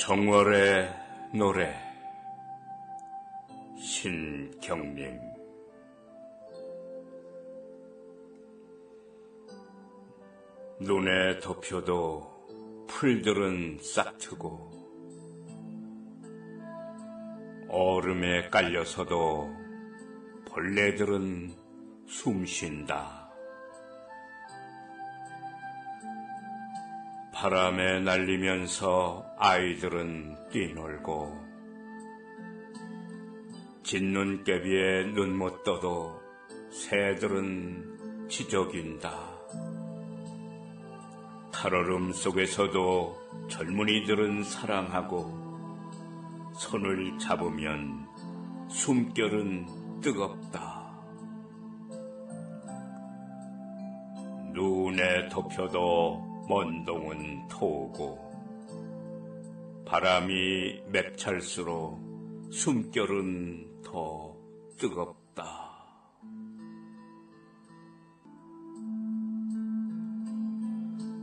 정월의 노래 신경림 눈에 덮여도 풀들은 싹트고 얼음에 깔려서도 벌레들은 숨쉰다. 바람에 날리면서 아이들은 뛰놀고 짓눈깨비에 눈 못 떠도 새들은 지저긴다. 탈얼음 속에서도 젊은이들은 사랑하고 손을 잡으면 숨결은 뜨겁다. 눈에 덮여도 먼 동은 토고 바람이 맵찰수록 숨결은 더 뜨겁다.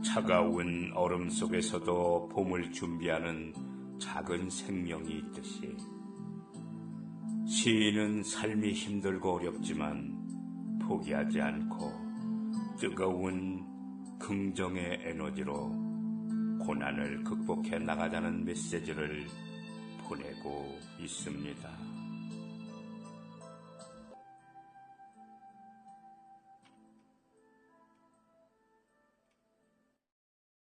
차가운 얼음 속에서도 봄을 준비하는 작은 생명이 있듯이 시인은 삶이 힘들고 어렵지만 포기하지 않고 뜨거운 긍정의 에너지로 고난을 극복해 나가자는 메시지를 보내고 있습니다.